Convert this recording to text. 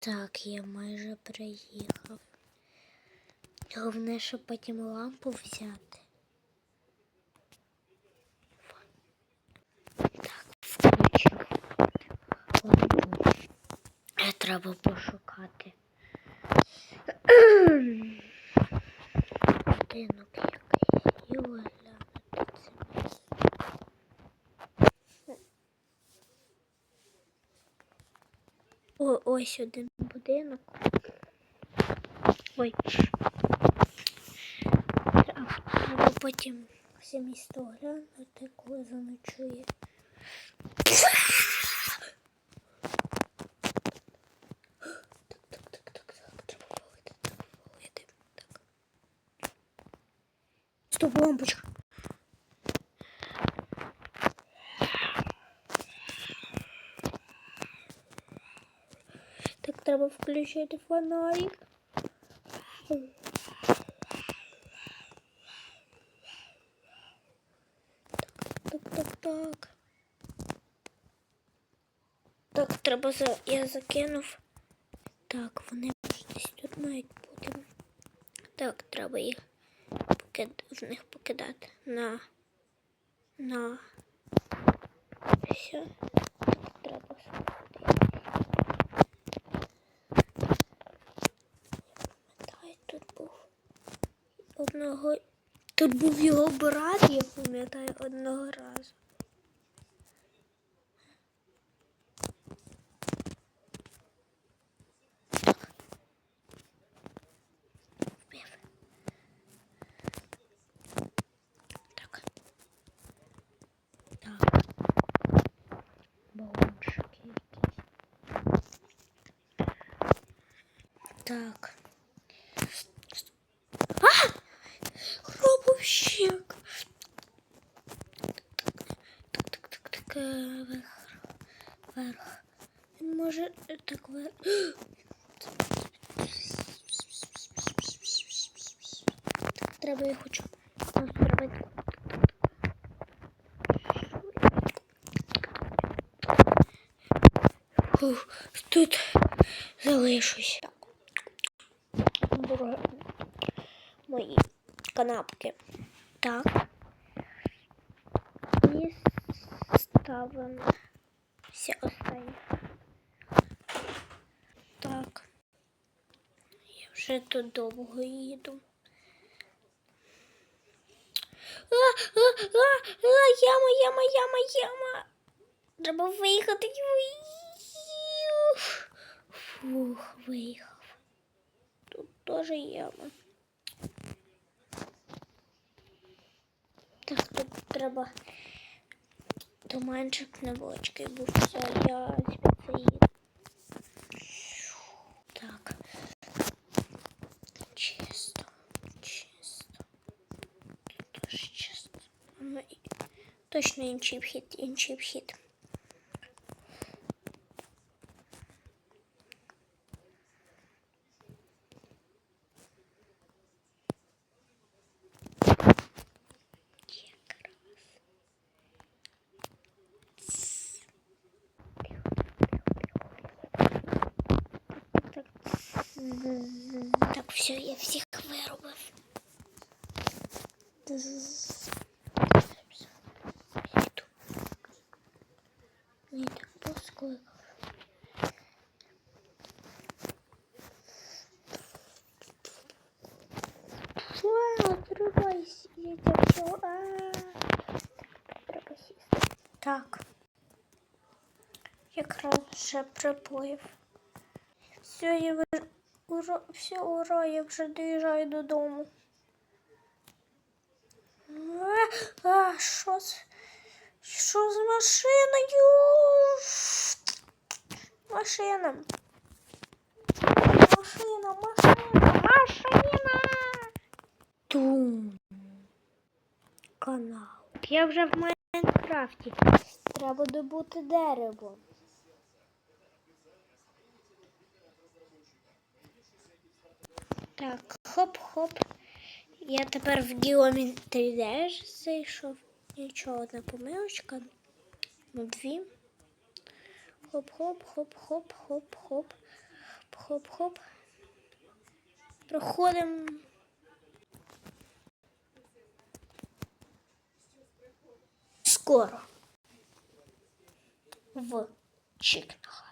Так, я майже приїхав. Головне, щоб потім лампу взяти. Так, включив лампу. Е, Треба пошукати. Ось один будинок. Ой. Треба, потім все місто оглянути, коли заночує. Так, так, так, так, так, треба валити, треба валити. Так. Стоп, лампочка. Так, треба включити фонарик. Так, так, так. Так, треба за. Я закинув. Так, вони десь тут мають бути. Так, треба їх покид... в них покидати. На. На. Все. Так, треба сходити. пам'ятаю, тут був одного. Тут був його брат, я пам'ятаю, одного разу. Так. Так. Балончики якісь. Так. А! Гробовщик. Так, так, так, так, е, вверх. Вверх. Він може е, так вверх. Треба я хочу. Треба. Фух, тут залишусь. Так. Мої канапки. Так. І ставимо все останнє. Так. Я вже тут довго їду. А, а, а, а, яма, яма, яма, яма. Треба виїхати. Фух, виїхав. Тут теж яма. треба туманчик невеличкий був. Все, я звідси їду. Так. Чисто, чисто. Тут теж чисто. Ну, і Точно інший вхід, інший вхід. Так, все, я всіх виробив. Мені так поскликав. Вау, отрывайся, я тебя все. Так. Якраз вже припоїв. Все, я вже ура, все, ура, я вже доїжджаю додому. А, а, що з, що з машиною? Машина. Машина, машина, машина. Тум. Канал. Я вже в Майнкрафті. Треба добути дерево. Так, хоп-хоп. Я тепер в Діомін 3D зайшов. Нічого, одна помилочка. Ну, дві. Хоп-хоп, хоп-хоп, хоп-хоп. Хоп-хоп. Проходимо. Скоро. В Чикнах.